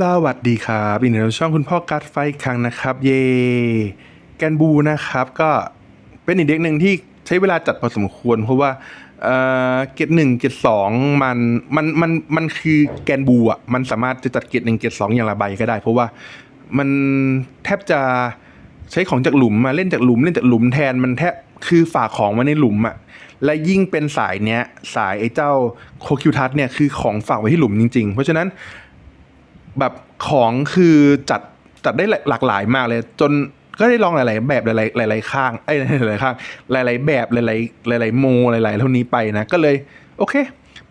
สวัสดีครับยินดีต้อนรับช่องคุณพ่อการ์ดไฟครั้งนะครับ เย่แกนบูนะครับก็เป็นอีกเด็กหนึ่งที่ใช้เวลาจัดพอสมควร เพราะว่าเอ่อเกตหนึ่งเกตสองมันมันมันมันคือแกนบูอะมันสามารถจะจัดเกตหนึ่งเกตสองอย่างละใบก็ได้ เพราะว่ามันแทบจะใช้ของจากหลุมมาเล่นจากหลุมเล่นจากหลุมแทนมันแทบคือฝากของไว้ในหลุมอะและยิ่งเป็นสายเนี้ยสายไอ้เจ้าโคคิวทัสเนี่ยคือของฝากไว้ที่หลุมจริง ๆ เพราะฉะนั้น แบบของคือจัดจัดได้หลากหลายมากเลย จนก็ได้ลองหลาย ๆ แบบหลาย ๆ หลาย ๆ ข้างไอ้หลายๆข้างหลาย ๆ แบบหลาย ๆ หลาย ๆ โมหลาย ๆ เท่านี้ไปนะ ก็เลย โอเค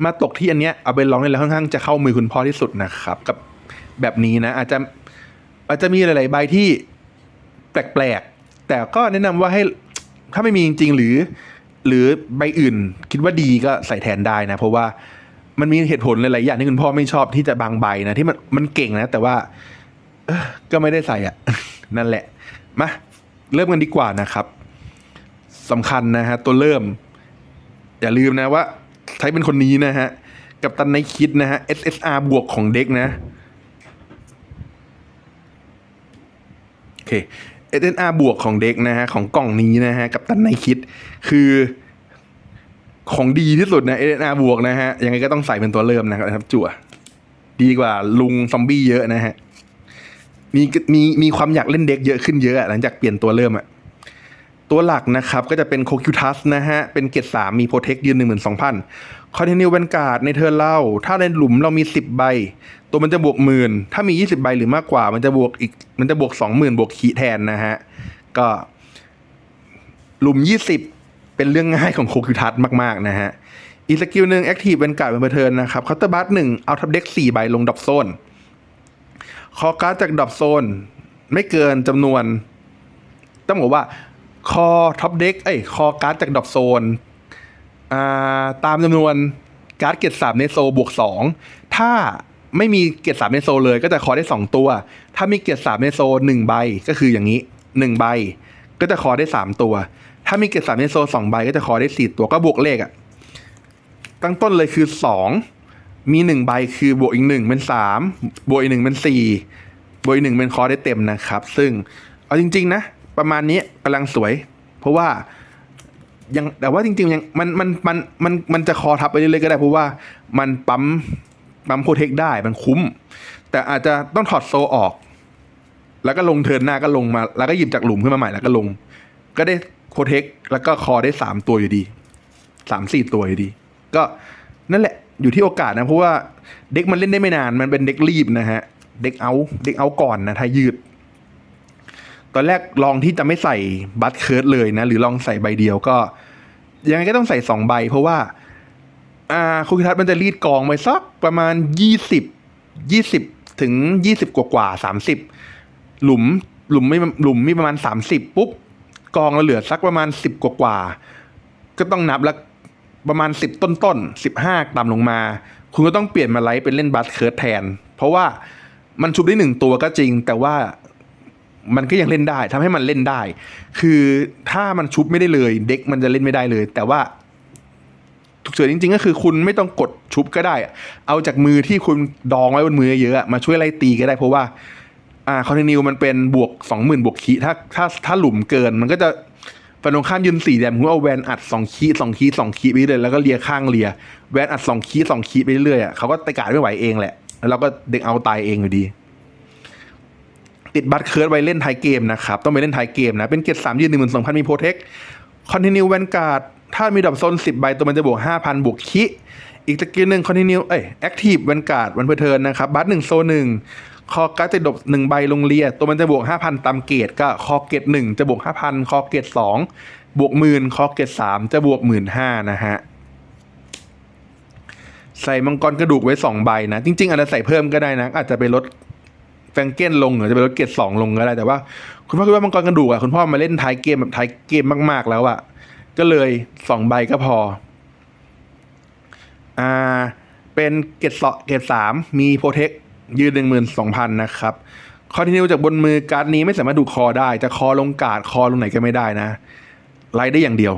มาตกที่อันเนี้ยเอาไปลองได้แล้วค่อนข้างจะเข้ามือคุณพ่อที่สุดนะครับ กับแบบนี้นะ อาจจะอาจจะมีหลาย ๆ ใบที่แปลก ๆ แต่ก็แนะนำว่าให้ถ้าไม่มีจริง ๆ หรือ หรือใบอื่น คิดว่าดีก็ใส่แทนได้นะ เพราะว่า มันมีเหตุผลหลายๆอย่างที่คุณพ่อไม่ชอบที่จะบางใบนะที่มันมันเก่งนะ แต่ว่าก็ไม่ได้ใส่อะนั่นแหละมาเริ่มกันดีกว่านะครับสำคัญนะฮะตัวเริ่ม อย่าลืมนะว่าใช้เป็นคนนี้นะฮะ กับตันในคิดนะฮะ SSR บวกของเด็กนะโอเค SSR บวกของเด็กนะฮะ ของกล่องนี้นะฮะ กับตันในคิด คือ ของดีที่สุดนะ SSR บวกนะฮะ ยังไงก็ต้องใส่เป็นตัวเริ่มนะครับจั่วดีกว่าลุงซอมบี้เยอะนะฮะ มีมีมีความอยากเล่นเด็กเยอะขึ้นเยอะหลังจากเปลี่ยนตัวเริ่มอะตัวหลักนะครับก็จะเป็นโคคิวทัสนะฮะ เป็นเกรดสามมีโปรเทคยืนหนึ่งหมื่นสองพันคอนเทนิวแวนการ์ดในเทอร์เล่า ถ้าในหลุมเรามีสิบใบ ตัวมันจะบวกหมื่นถ้ามียี่สิบใบหรือมากกว่า มันจะบวกอีก มันจะบวกสองหมื่นบวกขีแทนนะฮะ ก็หลุมยี่สิบ เป็นเรื่องง่ายของโคคิวทัสมากๆนะฮะ อีกสกิลหนึ่งแอคทีฟเป็นการ์ดเป็นเบอร์เทิร์นนะครับเคาน์เตอร์บัสหนึ่งเอาทับเด็กสี่ใบลงดรอปโซน คอการ์ดจากดรอปโซน ไม่เกินจำนวน ต้องบอกว่าคอท็อปเด็กเอ้ยคอการ์ดจากดรอปโซนาตามจำนวนการ์ดเกียร์สามในโซบวกสองถ้าไม่มีเกียร์สามในโซเลยก็จะคอได้สองตัว ถ้ามีเกียร์สามในโซหนึ่งใบก็คืออย่างนี้หนึ่งใบ ก็จะคอได้สามตัว ถ้ามีเกตสามในโซสองใบก็จะคอได้สี่ตัวก็บวกเลขอะตั้งต้นเลยคือสองมีหนึ่งใบคือบวกอีกหนึ่งเป็นสามบวกอีกหนึ่งเป็นสี่บวกอีกหนึ่งเป็นคอได้เต็มนะครับ ซึ่งเอาจริง ๆ นะ ประมาณนี้กำลังสวย เพราะว่ายังแต่ว่าจริงๆยังมันมันมันมันมันจะคอทับไปเรื่อยๆก็ได้ เพราะว่ามันปั๊มปั๊มโปรเทคได้มันคุ้ม แต่อาจจะต้องถอดโซออก แล้วก็ลงเทินหน้าก็ลงมา แล้วก็หยิบจากหลุมขึ้นมาใหม่แล้วก็ลง ก็ได้ โปรเทคแล้วก็คอได้สามตัวอยู่ดีสามสี่ตัวอยู่ดี ก็นั่นแหละอยู่ที่โอกาสนะเพราะว่าเด็กมันเล่นได้ไม่นานมันเป็นเด็กรีบนะฮะเด็กเอาเด็กเอาก่อนนะถ้ายืด ตอนแรกลองที่จะไม่ใส่บัตเคิร์ดเลยนะ หรือลองใส่ใบเดียวก็ ยังไงก็ต้องใส่สองใบ เพราะว่า อ่าคุกิทัศน์มันจะรีดกองไปสักประมาณยี่สิบยี่สิบถึงยี่สิบกว่ากว่าสามสิบหลุมหลุมไม่หลุมมีประมาณสามสิบปุ๊บ กองเราเหลือสักประมาณสิบกว่ากว่าก็ต้องนับแล้วประมาณสิบต้นต้นสิบห้าต่ำลงมา คุณก็ต้องเปลี่ยนมาไลฟ์เป็นเล่นบัสเคิร์ดแทน เพราะว่ามันชุบได้หนึ่งตัวก็จริง แต่ว่ามันก็ยังเล่นได้ทำให้มันเล่นได้ คือถ้ามันชุบไม่ได้เลย เด็กมันจะเล่นไม่ได้เลย แต่ว่าถูกเฉินจริง ๆ ก็คือคุณไม่ต้องกดชุบก็ได้ เอาจากมือที่คุณดองไว้บนมือเยอะมาช่วยไล่ตีก็ได้ เพราะว่า อ่าคอนติเนียมันเป็นบวกสองหมื่นบวกคีถ้าถ้าถ้าหลุมเกิน มันก็จะฝั่งตรงข้ามยืนสี่แดมคุณเอาแวนอัดสองคีสองคีสองคีไปเรื่อยแล้วก็เลียข้างเลีย แวนอัดสองคีสองคีไปเรื่อยอะเขาก็ตะการไม่ไหวเองแหละ แล้วเราก็เด็กเอาตายเองอยู่ดี ติดบัตรเคิร์ดไว้เล่นท้ายเกมนะครับ ต้องไปเล่นท้ายเกมนะ เป็นเกตสามยืนหนึ่งหมื่นสองพันมีโปรเทคคอนติเนียแวนการ์ดถ้ามีดับโซนสิบใบตัวมันจะบวกห้าพันบวกคิอีกสกิลหนึ่งคอนติเนียเอ้ยแอคทีฟแวนการ์ดวันเพอร์เทิร์นนะครับบัตรหนึ่งโซนหนึ่ง คอการ์ดจะดดบหนึ่งใบลงเรีย ตัวมันจะบวกห้าพันตามเกตก็คอเกตหนึ่งจะบวกห้าพันคอเกตสองบวกหมื่นคอเกตสามจะบวกหมื่นห้านะฮะใส่มังกรกระดูกไว้สองใบนะ จริง ๆอาจจะใส่เพิ่มก็ได้นะ อาจจะไปลดแฟงเก้นลงหรือจะไปลดเกตสองลงก็ได้แต่ว่า คุณพ่อคิดว่ามังกรกระดูกอะคุณพ่อมาเล่นท้ายเกมแบบท้ายเกมมากๆแล้วอะก็เลยสองใบก็พออ่าเป็นเกตสเกตสามมีโปรเทค ยืนหนึ่งหมื่นสองพันนะครับคอนติเนียจากบนมือการ์ดนี้ไม่สามารถดูคอได้ จะคอลงกาดคอลงไหนก็ไม่ได้นะไล่ได้อย่างเดียว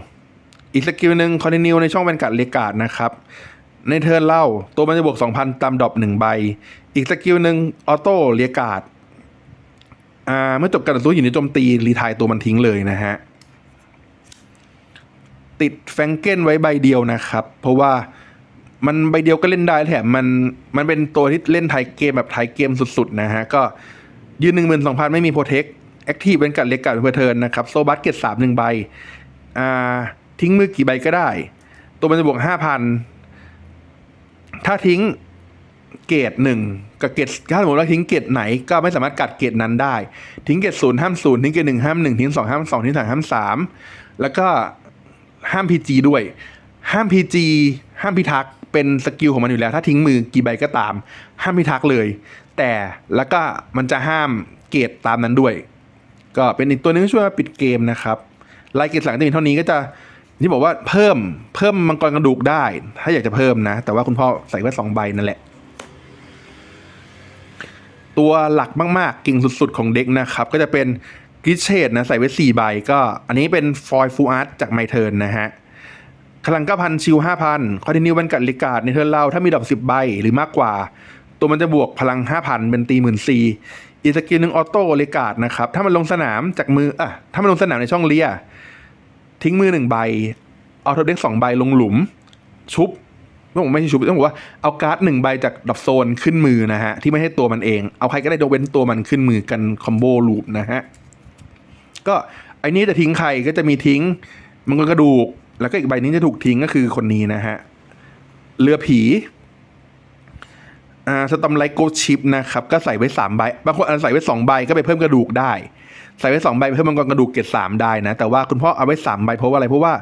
อีกสกิลหนึ่งคอนติเนียในช่องแวนการ์ดเลกกาดนะครับ ในเทิร์นเล่าตัวมันจะบวก 2,000 ตามดรอปหนึ่งใบ อีกสกิลหนึ่งออโต้เรียกาดอ่าเมื่อจบการต่อสู้อยู่ในโจมตีรีไทายตัวมันทิ้งเลยนะฮะติดแฟงเก้นไว้ใบเดียวนะครับ เพราะว่า มันใบเดียวก็เล่นได้แถมมันมันเป็นตัวที่เล่นไทยเกมแบบไทยเกมสุดๆนะฮะ ก็ยืนหนึ่งหมื่นสองพันไม่มีโปรเทคแอคทีฟเป็นกัดเล็กกัดเพอร์เทิร์นนะครับ โซบัสเกตสามหนึ่งใบ อ่า ทิ้งมือกี่ใบก็ได้ ตัวมันจะบวกห้าพันถ้าทิ้งเกรดหนึ่งกับเกรดถ้าสมมติว่าทิ้งเกรดไหนก็ไม่สามารถกัดเกรดนั้นได้ ทิ้งเกรดศูนย์ห้ามศูนย์ทิ้งเกรดหนึ่งห้ามหนึ่งทิ้งสองห้ามสองทิ้งสามห้ามสามแล้วก็ห้ามพีจีด้วย ห้ามพีจีห้ามพิทักษ์ เป็นสกิลของมันอยู่แล้ว ถ้าทิ้งมือกี่ใบก็ตาม ห้ามพิทักษ์เลย แต่แล้วก็มันจะห้ามเกรดตามนั้นด้วย ก็เป็นอีกตัวหนึงช่วยปิดเกมนะครับลายเกรดหลังจะมีเท่านี้ก็จะที่บอกว่าเพิ่มเพิ่มมังกรกระดูกได้ ถ้าอยากจะเพิ่มนะ แต่ว่าคุณพ่อใส่ไว้สองใบนั่นแหละ ตัวหลักมากๆเก่งสุดๆ ของเด็กนะครับ ก็จะเป็นกิชเชดนะ ใส่ไว้4ใบก็ อันนี้เป็นฟอยฟูอาร์ตจากไมเทิร์นนะฮะ พลัง9,000ชิว5,000คอร์ดินิวบันกัดลิกาดในเทิร์นเราถ้ามีดอก10ใบหรือมากกว่า ตัวมันจะบวกพลัง5,000เป็นตีหมื่นสี่อีสกิลหนึ่งออโต้ลิกาดนะครับ ถ้ามันลงสนามจากมืออะถ้ามันลงสนามในช่องเลียทิ้งมือหนึ่งใบ เอาท็อปเด็กสองใบลงหลุม ชุบต้องบอกไม่ใช่ชุบต้องบอกว่าเอาการ์ดหนึ่งใบจากดับโซนขึ้นมือนะฮะ ที่ไม่ใช่ตัวมันเอง เอาใครก็ได้ยกเว้นตัวมันขึ้นมือกันคอมโบลูปนะฮะ ก็ไอ้นี้จะทิ้งใครก็จะมีทิ้ง มันก็กระดูก แล้วก็อีกใบนี้จะถูกทิ้งก็คือคนนี้นะฮะ เรือผีอ่าสตอมไลโกชิปนะครับ ก็ใส่ไว้สามใบบางคนอาจใส่ไว้สองใบก็ไปเพิ่มกระดูกได้ ใส่ไว้สองใบเพิ่มมังกรกระดูกเกรดสามได้นะ แต่ว่าคุณพ่อเอาไว้สามใบเพราะว่าอะไรเพราะว่า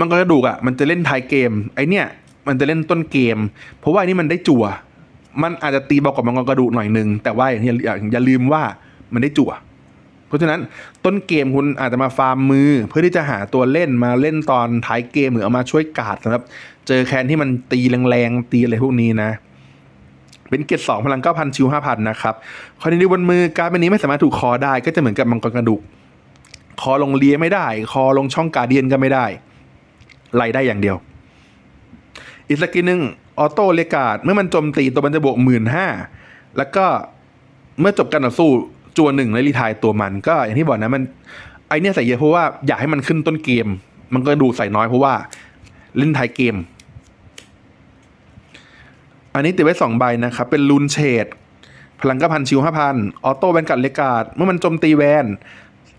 มังกรกระดูกอะมันจะเล่นท้ายเกม ไอเนี้ยมันจะเล่นต้นเกม เพราะว่าไอนี่มันได้จั่ว มันอาจจะตีบากว่ามังกรกระดูกหน่อยนึงแต่ว่าอย่าอย่าอย่าลืมว่ามันได้จั่ว เพราะฉะนั้นต้นเกมคุณอาจจะมาฟาร์มมือ เพื่อที่จะหาตัวเล่นมาเล่นตอนท้ายเกมหรือเอามาช่วยกาดสำหรับ เจอแคนที่มันตีแรงๆ ตีอะไรพวกนี้นะ เป็นเกรดสองพลังเก้าพันชิวห้าพันนะครับคอนดิวบนมือการ์ดใบนี้ไม่สามารถถูกคอได้ ก็จะเหมือนกับมังกรกระดูก คอลงเลียไม่ได้ คอลงช่องกาเดียนก็ไม่ได้ไล่ได้อย่างเดียว อีกสกิลหนึ่งออโต้เลกาดเมื่อมันโจมตีตัวมันจะบวกหมื่นห้าแล้วก็เมื่อจบการต่อสู้ จวนหนึ่งและรีไทายตัวมันก็อย่างที่บอกนะมันไอเนี้ยใส่เยอะเพราะว่าอยากให้มันขึ้นต้นเกม มันก็ดูใส่น้อยเพราะว่าเล่นท้ายเกม อันนี้ติดไว้สองใบนะครับ เป็นลูนเชดพลังก็พันชิวห้าพันออโต้แวนกัดเลกาดเมื่อมันโจมตีแวน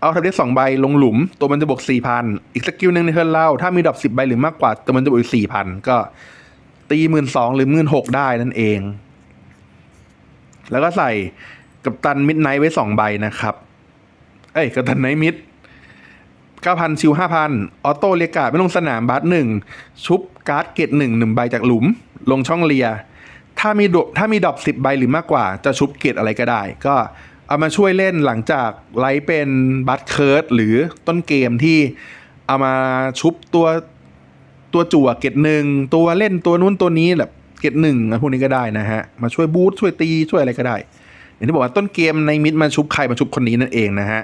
เอาทับเด็กสองใบลงหลุม ตัวมันจะบวกสี่พันอีกสกิลหนึ่งในเทิร์นเล่า ถ้ามีดอกสิบใบหรือมากกว่า ตัวมันจะบวกสี่พันก็ตีหมื่นสองหรือหมื่นหกได้นั่นเอง แล้วก็ใส่ กับตันมิดไนท์ไว้สองใบนะครับ เอ้ยกับตันไนท์มิดเก้าพันชิวห้าพันออโต้เรียกาไม่ลงสนามบัสหนึ่งชุบการ์ดเกตหนึ่งหนึ่งใบจากหลุม ลงช่องเลีย ถ้ามีดถ้ามีดอกสิบใบหรือมากกว่า จะชุบเกตอะไรก็ได้ ก็เอามาช่วยเล่นหลังจากไลฟ์เป็นบัตเคิร์ดหรือต้นเกมที่เอามาชุบตัวตัวจั่วเกตหนึ่งตัวเล่นตัวนู้นตัวนี้แบบเกตหนึ่งอะไรพวกนี้ก็ได้นะฮะ มาช่วยบูทช่วยตีช่วยอะไรก็ได้ อย่างที่บอกว่าต้นเกมในมิดมาชุบใครมาชุบคนนี้นั่นเองนะฮะ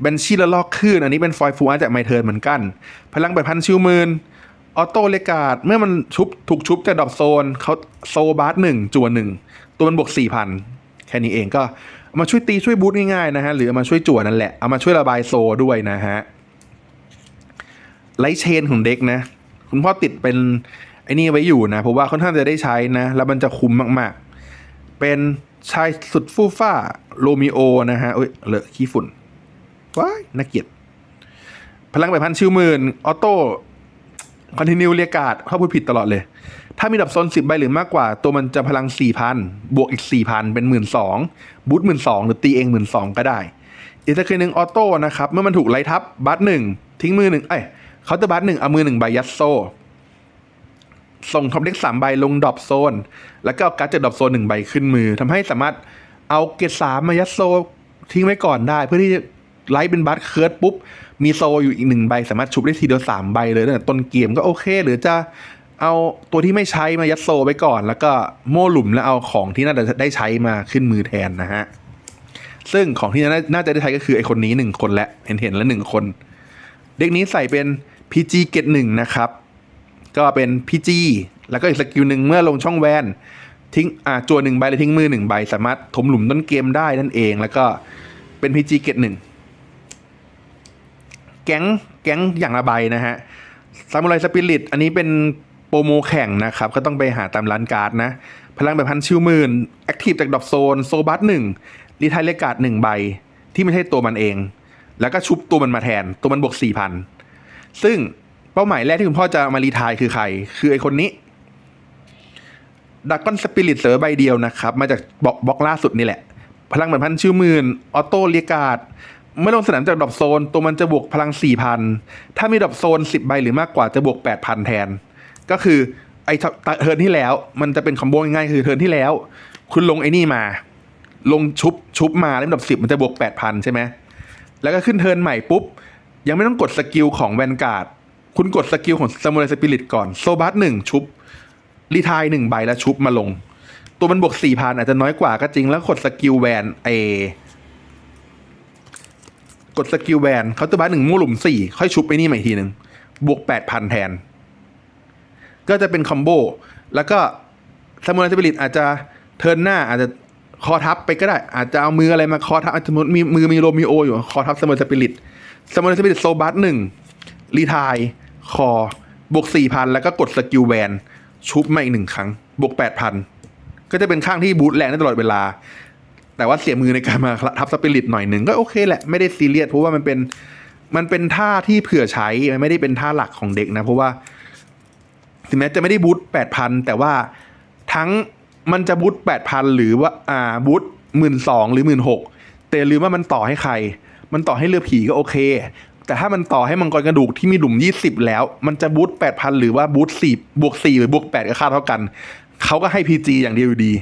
เบนชีละลอกขึ้น อันนี้เป็นฟอยฟูอาจากไมเทิร์นเหมือนกัน พลังแปดพันชิวหมื่นออโต้เลกาดเมื่อมันชุบถูกชุบจากดอกโซนเขาโซบาร์หนึ่งจัวหนึ่งตัวมันบวกสี่พันแค่นี้เองก็เอามาช่วยตีช่วยบูทง่ายๆนะฮะหรือเอามาช่วยจั่วนั่นแหละเอามาช่วยระบายโซด้วยนะฮะไลท์เชนของเด็กนะ คุณพ่อติดเป็นไอ้นี่ไว้อยู่นะเพราะว่าค่อนข้างจะได้ใช้นะ แล้วมันจะคุ้มมากๆ เป็น ชายสุดฟู่ฟ้าโรมิโอนะฮะเอ้ยเลอะขี้ฝุ่นว้ายน่าเกลียดพลังแบบพันชิวหมื่นออโต้คอนติเนียเรียกาดเข้าพูดผิดตลอดเลย ถ้ามีดับโซนสิบใบหรือมากกว่า ตัวมันจะพลังสี่พันบวกอีกสี่พันเป็นหมื่นสองบูทหมื่นสองหรือตีเองหมื่นสองก็ได้ อีกสักคืนหนึ่งออโต้นะครับ เมื่อมันถูกไล่ทับบัตหนึ่งทิ้งมือหนึ่งเอ้ยเขาจะบัตหนึ่งเอามือหนึ่งใบยัดโซ ส่งท็อปเด็กสามใบลงดรอปโซน แล้วก็เอาการ์ดจากดรอปโซนหนึ่งใบขึ้นมือทำให้สามารถเอาเกตสามมายัดโซทิ้งไว้ก่อนได้ เพื่อที่ไลท์เป็นบัตเคิร์ดปุ๊บ มีโซอยู่อีกหนึ่งใบ สามารถชุบได้ทีเดียวสามใบเลยตั้งแต่ต้นเกมก็โอเค หรือจะเอาตัวที่ไม่ใช้มายัดโซไว้ก่อน แล้วก็โม่หลุมแล้วเอาของที่น่าจะได้ใช้มาขึ้นมือแทนนะฮะซึ่งของที่น่าจะได้ใช้ก็คือไอคนนี้หนึ่งคนและเห็นเห็นๆแล้วหนึ่งคน เด็กนี้ใส่เป็น PG เกตหนึ่งนะครับ ก็เป็น PG แล้วก็อีกสกิลหนึ่งเมื่อลงช่องแวนทิ้งอ่าจัวหนึ่งใบแล้วทิ้งมือหนึ่งใบ สามารถถมหลุมต้นเกมได้นั่นเอง แล้วก็เป็นพีจีเกตหนึ่งแก๊งแก๊งอย่างละใบนะฮะซามูไรสปิริตอันนี้เป็นโปรโมแข่งนะครับ ก็ต้องไปหาตามร้านการ์ดนะ พลังแบบพันชิวหมื่นแอคทีฟจากดอกโซน โซบัสหนึ่งรีไทายเลกาดหนึ่งใบ ที่ไม่ใช่ตัวมันเอง แล้วก็ชุบตัวมันมาแทน ตัวมันบวกสี่พันซึ่ง เป้าหมายแรกที่คุณพ่อจะมารีไทายคือใคร คือไอคนนี้ดักกอนสปิริตเสือใบเดียวนะครับ มาจากบล็อกบล็อกล่าสุดนี่แหละ พลังแบบพันชิวหมื่นออโต้เรียกาดเมื่อลงสนามจากดอปโซน ตัวมันจะบวกพลังสี่พันถ้ามีดอปโซนสิบใบหรือมากกว่าจะบวกแปดพันแทน ก็คือไอ้เทิร์นที่แล้ว มันจะเป็นคอมโบง่ายคือเทิร์นที่แล้ว คุณลงไอ้นี่มา ลงชุบชุบมาแล้วดับสิบมันจะบวกแปดพันใช่ไหมแล้วก็ขึ้นเทิร์นใหม่ปุ๊บ ยังไม่ต้องกดสกิลของแวนการ์ด คุณกดสกิลของซามูไรสปิริตก่อนโซบัสหนึ่งชุบรีทายหนึ่งใบแล้วชุบมาลง ตัวมันบวกสี่พันอาจจะน้อยกว่าก็จริงแล้วกดสกิลแวนเอกดสกิลแวนเขาตัวบัสหนึ่งมู่หลุมสี่ค่อยชุบไปนี่ใหม่อีกทีหนึ่งบวกแปดพันแทน ก็จะเป็นคอมโบแล้วก็ซามูไรสปิริตอาจจะเทิร์นหน้าอาจจะคอทับไปก็ได้ อาจจะเอามืออะไรมาคอทับสมมติมีมือมีโรมิโออยู่คอทับซามูไรสปิริตซามูไรสปิริตโซบัสหนึ่ง รีทายคอบวกสี่พันแล้วก็กดสกิลแวนชุบมาอีกหนึ่งครั้ง บวกแปดพันก็จะเป็นข้างที่บูทแรงได้ตลอดเวลา แต่ว่าเสียมือในการมาทับสปิริตหน่อยหนึ่งก็โอเคแหละ ไม่ได้ซีเรียสเพราะว่ามันเป็นมันเป็นท่าที่เผื่อใช้ มันไม่ได้เป็นท่าหลักของเด็กนะ เพราะว่าถึงแม้จะไม่ได้บูทแปดพันแต่ว่าทั้งมันจะบูทแปดพันหรือว่าอ่าบูทหมื่นสองหรือหมื่นหกแต่ลืมว่ามันต่อให้ใคร มันต่อให้เรือผีก็โอเค แต่ถ้ามันต่อให้มังกรกระดูกที่มีหลุมยี่สิบแล้ว มันจะบูทแปดพันหรือว่าบูทสี่บวกสี่หรือบวกแปดก็ค่าเท่ากัน เขาก็ให้พีจีอย่างเดียวอยู่ดี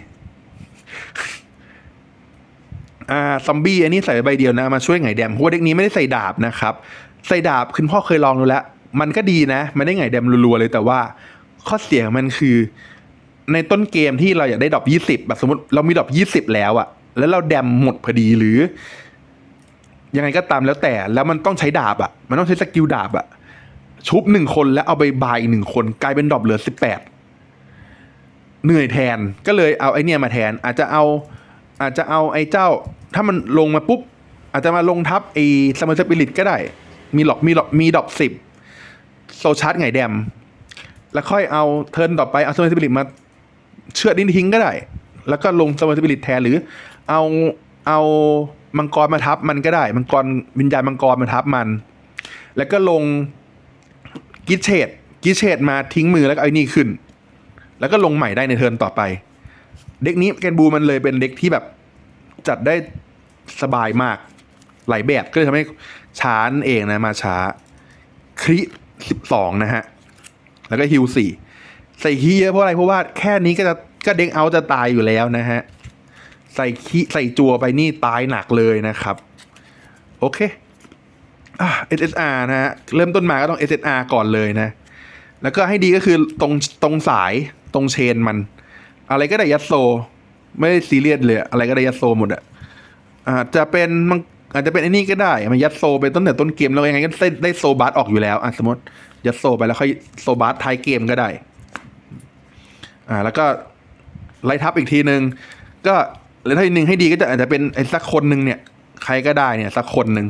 อ่าซอมบี้อันนี้ใส่ใบเดียวนะ มาช่วยไงแดมเพราะว่าเด็กนี้ไม่ได้ใส่ดาบนะครับ ใส่ดาบคุณพ่อเคยลองดูแล้ว มันก็ดีนะมันได้ไงแดมรัวๆเลยแต่ว่า ข้อเสียของมันคือ ในต้นเกมที่เราอยากได้ดอกยี่สิบแบบสมมติเรามีดอกยี่สิบแล้วอะแล้วเราแดมหมดพอดีหรือ ยังไงก็ตามแล้วแต่แล้วมันต้องใช้ดาบอะมันต้องใช้สกิลดาบอะชุบหนึ่งคนแล้วเอาไปบายอีกหนึ่งคน กลายเป็นดรอกเหลือสิบแปดเหนื่อยแทนก็เลยเอาไอเนี่ยมาแทน อาจจะเอาอาจจะเอาไอ้เจ้า ถ้ามันลงมาปุ๊บ อาจจะมาลงทับไอ้สมัยสปิริตก็ได้ มีหลอกมีหลอกมีดรอกสิบโซชาร์จไงแดม แล้วค่อยเอาเทิร์นต่อไปเอาสมัยสปิริตมาเชือดดิ้นทิ้งก็ได้ แล้วก็ลงสมัยสปิริตแทนหรือเอา เอามังกรมาทับมันก็ได้ มังกรวิญญาณมังกรมาทับมัน แล้วก็ลงกิเชตกิเชตมาทิ้งมือแล้วก็เอาไอ้นี่ขึ้น แล้วก็ลงใหม่ได้ในเทิร์นต่อไป เด็กนี้แกนบูมันเลยเป็นเด็กที่แบบจัดได้สบายมากหลายแบบก็เลยทำให้ช้านเองนะมาช้าคริสิบสองนะฮะ แล้วก็ฮิวสี่ใส่คีเยอะเพราะอะไรเพราะว่าแค่นี้ก็จะก็เด็กเอาจะตายอยู่แล้วนะฮะ ใส่คีย์ใส่จัวไปนี่ตายหนักเลยนะครับ โอเคอะ SSR นะฮะเริ่มต้นมาก็ต้อง SSR ก่อนเลยนะ แล้วก็ให้ดีก็คือตรงตรงสายตรงเชนมัน อะไรก็ได้ยัดโซ ไม่ได้ซีเรียสเลย อะไรก็ได้ยัดโซหมดอะอาจจะเป็นมันอาจจะเป็นไอ้นี่ก็ได้ มันยัดโซไปต้นแต่ต้นเกมแล้วยังไงก็ได้ได้โซบาร์ออกอยู่แล้วอะสมมติยัดโซไปแล้วค่อยโซบาร์ท้ายเกมก็ได้ อ่า แล้วก็ไล่ทับอีกทีหนึ่งก็ แล้วถ้าอีกหนึ่งให้ดีก็จะอาจจะเป็นไอ้สักคนหนึ่งเนี่ย ใครก็ได้เนี่ยสักคนหนึ่ง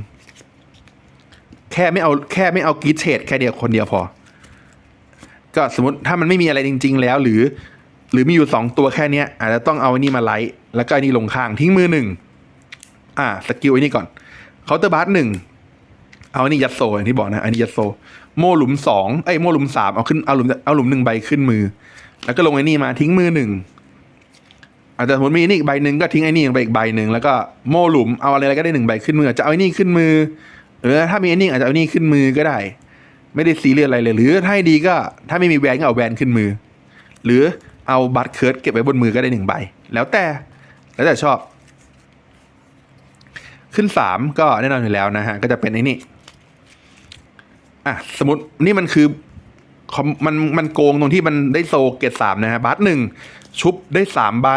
แค่ไม่เอาแค่ไม่เอากีเชดแค่เดียวคนเดียวพอ ก็สมมติถ้ามันไม่มีอะไรจริง ๆ แล้วหรือ หรือมีอยู่สองตัวแค่เนี้ย อาจจะต้องเอาไอ้นี่มาไลท์แล้วก็ไอ้นี่ลงข้างทิ้งมือหนึ่งอ่าสกิลไอ้นี่ก่อนเคาน์เตอร์บาร์หนึ่งเอาไอ้นี่ยัดโซอย่างที่บอกนะ อันนี้ยัดโซ โม่หลุมสองไอ้โม่หลุมสามเอาขึ้นเอาหลุมเอาหลุมหนึ่งใบขึ้นมือ แล้วก็ลงไอ้นี่มาทิ้งมือหนึ่ง อาจจะสมมติมีนี่อีกใบหนึ่งก็ทิ้งไอ้นี่ลงไปอีกใบหนึ่งแล้วก็โม่หลุมเอาอะไรก็ได้หนึ่งใบขึ้นมือจะเอาไอ้นี่ขึ้นมือเออถ้ามีไอ้นี่อาจจะเอาไอ้นี่ขึ้นมือก็ได้ ไม่ได้ซีเรียสอะไรเลย หรือถ้าให้ดีก็ ถ้าไม่มีแวนก็เอาแวนขึ้นมือ หรือเอาบัตรเคิร์ดเก็บไว้บนมือก็ได้หนึ่งใบ แล้วแต่แล้วแต่ชอบ ขึ้นสามก็แน่นอนอยู่แล้วนะฮะก็จะเป็นไอ้นี่อะสมมตินี่มันคือมมันมันโกงตรงที่มันได้โซเกตสามนะฮะบัตรหนึ่งชุบได้สามใบ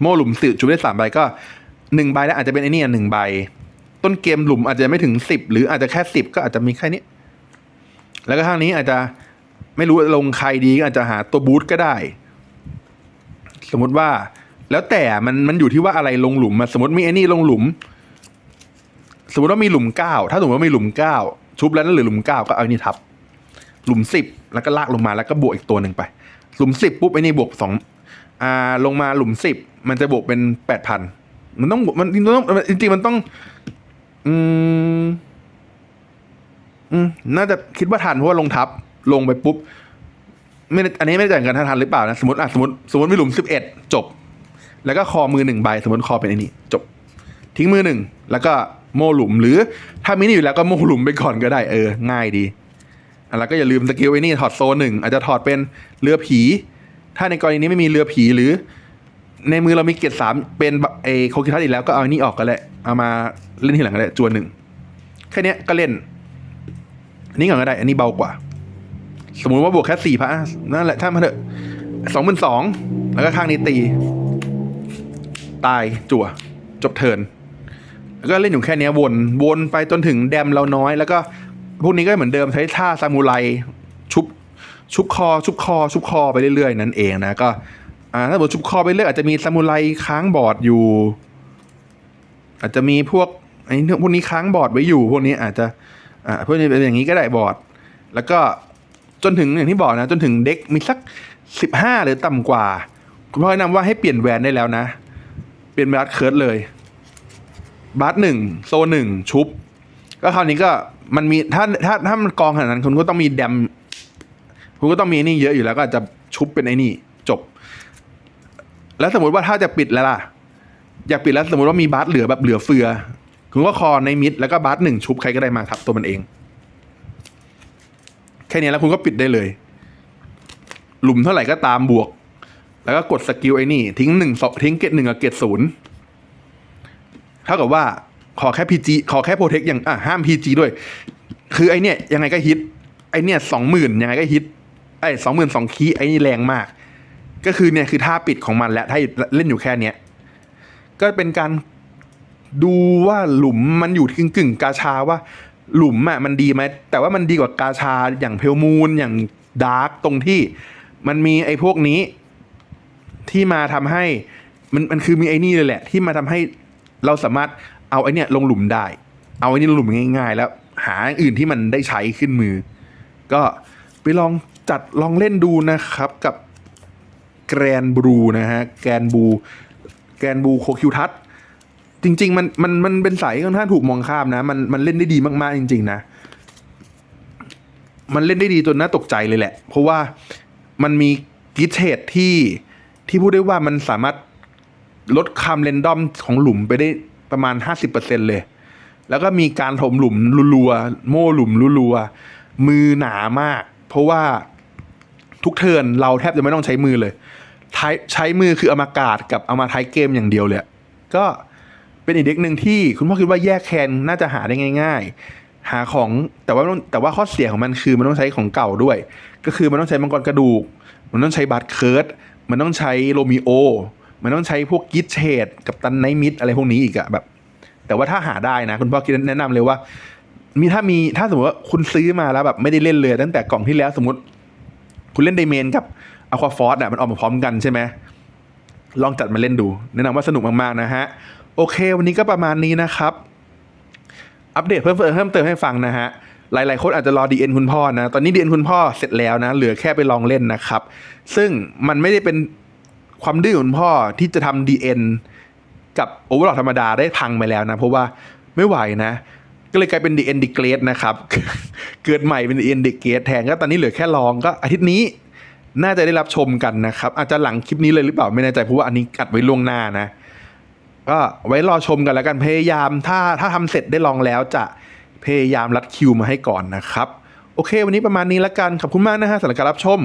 โม่หลุมสื่อชุบได้สามใบก็หนึ่งใบแล้วอาจจะเป็นไอ้นี่หนึ่งใบ ต้นเกมหลุมอาจจะไม่ถึงสิบหรืออาจจะแค่สิบก็อาจจะมีแค่นี้ แล้วก็ข้างนี้อาจจะไม่รู้ลงใครดีก็อาจจะหาตัวบูทก็ได้ สมมติว่า แล้วแต่มันมันอยู่ที่ว่าอะไรลงหลุมมาสมมติมีไอ้นี่ลงหลุม สมมติว่ามีหลุมเก้าถ้าสมมติว่ามีหลุมเก้าชุบแล้วนั่นหลือหลุมเก้าก็เอาอ้นี่ทับ หลุมสิบแล้วก็ลากลงมาแล้วก็บวกอีกตัวหนึ่งไป หลุมสิบปุ๊บไอ้นี่บวกสอง อ่าลงมาหลุมสิบมันจะบวกเป็นแปดพันมันต้องมันมันต้องจริงๆมันต้อง อืมอืมน่าจะคิดว่าทันเพราะว่าลงทับลงไปปุ๊บไม่อันนี้ไม่ได้จ่ายกันทันหรือเปล่านะสมมติอะสมมติสมมติมีหลุมสิบเอ็ดจบ แล้วก็คอมือหนึ่งใบสมมติคอเป็นอ้นี่จบ ทิ้งมือหนึ่งแล้วก็โมหลุมหรือถ้ามีนี่อยู่แล้วก็โมหลุมไปก่อนก็ได้เออ ง่ายดีแล้วก็อย่าลืมสกิลไอ้นี่ถอดโซนหนึ่งอาจจะถอดเป็นเรือผี ถ้าในกรณีนี้ไม่มีเรือผีหรือ ในมือเรามีเกรดสามเป็นแบบไอโคคิทัสอีกแล้วก็เอาอันนี้ออกก็แหละเอามาเล่นทีหลังก็ได้จวนหนึ่งแค่นี้ก็เล่นอันนี้ก่อนก็ได้ อันนี้เบากว่า สมมุติว่าบวกแค่สี่พันนั่นแหละถ้ามาเถอะสองหมื่นสองแล้วก็ข้างนี้ตี ตายจั่ว จบเทินแล้วก็เล่นอยู่แค่นี้วนวนไปจนถึงแดมเราน้อย แล้วก็พวกนี้ก็เหมือนเดิมใช้ท่าซามูไรชุบ ชุบคอ ชุบคอ ชุบคอไปเรื่อยๆ นั่นเองนะก็อ่าถ้าบอกชุบคอไปเรื่อยอาจจะมีซามูไรค้างบอร์ดอยู่ อาจจะมีพวกไอ้พวกนี้ค้างบอร์ดไว้อยู่ พวกนี้อาจจะอ่าพวกนี้เป็นอย่างนี้ก็ได้บอร์ด แล้วก็จนถึงอย่างที่บอกนะ จนถึงเด็กมีสักสิบห้าหรือต่ำกว่าคุณพ่อแนะนำว่าให้เปลี่ยนแวนได้แล้วนะ เปลี่ยนบาร์เคิร์ดเลยบาร์หนึ่งโซหนึ่งชุบ ก็คราวนี้ก็มันมีถ้าถ้าถ้ามันกองขนาดนั้นคุณก็ต้องมีแดม คุณก็ต้องมีนี่เยอะอยู่แล้วก็จะชุบเป็นไอ้นี่จบ แล้วสมมติว่าถ้าจะปิดแล้วล่ะ อยากปิดแล้วสมมติว่ามีบาร์เหลือแบบเหลือเฟือ คุณก็คอในมิดแล้วก็บาร์หนึ่งชุบใครก็ได้มาทับตัวมันเอง แค่นี้แล้วคุณก็ปิดได้เลย หลุมเท่าไหร่ก็ตามบวก แล้วก็กดสกิลไอ้นี่ ทิ้งหนึ่งสอทิ้งเกตหนึ่งกับเกตศูนย์เท่ากับว่าขอแค่พีจีขอแค่โปรเทคอย่างอะห้ามพีจีด้วย คือไอเนี่ยยังไงก็ฮิตไอเนี่ยสองหมื่นยังไงก็ฮิต ไอสองหมื่นสองคีไอ้นี่แรงมาก ก็คือเนี่ยคือท่าปิดของมันและถ้าเล่นอยู่แค่เนี้ยก็เป็นการดูว่าหลุมมันอยู่กึ่งกึ่งกาชาว่าหลุมอะมันดีไหมแต่ว่ามันดีกว่ากาชาอย่างเพลมูนอย่างดาร์กตรงที่มันมีไอ้พวกนี้ที่มาทำให้มันมันคือมีไอ้นี่เลยแหละ ที่มาทำให้เราสามารถเอาไอ้นี่ลงหลุมได้ เอาไอ้นี่ลงหลุมง่าย ๆ แล้วหาอื่นที่มันได้ใช้ขึ้นมือ ก็ไปลอง จัดลองเล่นดูนะครับกับแกรนบลูนะฮะแกรนบูแกรนบูโคคิวทัสจริง ๆ มันมันมันเป็นสายค่อนข้างถูกมองข้ามนะ มันมันเล่นได้ดีมากๆจริง ๆ นะ มันเล่นได้ดีจนน่าตกใจเลยแหละ เพราะว่ามันมีกิเทดที่ที่พูดได้ว่ามันสามารถลดคำเรนดอมของหลุมไปได้ประมาณ 50%เลย แล้วก็มีการถมหลุมรัวๆโม่หลุมรัวๆมือหนามาก เพราะว่า ทุกเทิร์นเราแทบจะไม่ต้องใช้มือเลยใช้ใช้มือคือเอามากาดกับเอามาท้ายเกมอย่างเดียวเลยก็เป็นอีกเด็กหนึ่งที่คุณพ่อคิดว่าแยกแคนน่าจะหาได้ง่าย ๆ หาของแต่ว่าแต่ว่าข้อเสียของมันคือมันต้องใช้ของเก่าด้วย ก็คือมันต้องใช้มังกรกระดูก มันต้องใช้บัตเคิร์ดมันต้องใช้โรมิโอ มันต้องใช้พวกกิทเชดกับตันไนมิดอะไรพวกนี้อีกอะแบบ แต่ว่าถ้าหาได้นะ คุณพ่อคิดแนะนำเลยว่า มีถ้ามีถ้าสมมติว่าคุณซื้อมาแล้วแบบไม่ได้เล่นเลย ตั้งแต่กล่องที่แล้วสมมติ คุณเล่นไดเมนกับอควาฟอร์ดอะมันออกมาพร้อมกันใช่ไหมลองจัดมาเล่นดู แนะนำว่าสนุกมากๆนะฮะ โอเค วันนี้ก็ประมาณนี้นะครับ อัปเดตเพิ่มเติมเพิ่มเติมให้ฟังนะฮะ หลายๆคนอาจจะรอ DN คุณพ่อนะ ตอนนี้ DN คุณพ่อเสร็จแล้วนะ เหลือแค่ไปลองเล่นนะครับ ซึ่งมันไม่ได้เป็นความดื้อคุณพ่อที่จะทำ DN กับโอเวอร์ d ธรรมดาได้พังไปแล้วนะ เพราะว่าไม่ไหวนะ ก็เลยกลายเป็น DN d e g r a d e นะครับ เกิดใหม่เป็น DN d e g r a d e แทนก็ตอนนี้เหลือแค่ลองก็อาทิตย์นี้น่าจะได้รับชมกันนะครับ อาจจะหลังคลิปนี้เลยหรือเปล่าไม่แน่ใจเพราะว่าอันนี้อัดไว้ล่วงหน้านะ ก็ไว้รอชมกันแล้วกันพยายาม ถ้าถ้าทำเสร็จได้ลองแล้วจะพยายามรัดคิวมาให้ก่อนนะครับ โอเค วันนี้ประมาณนี้แล้วกันขอบคุณมากนะฮะสำหรับการรับชม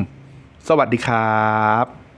สวัสดีครับ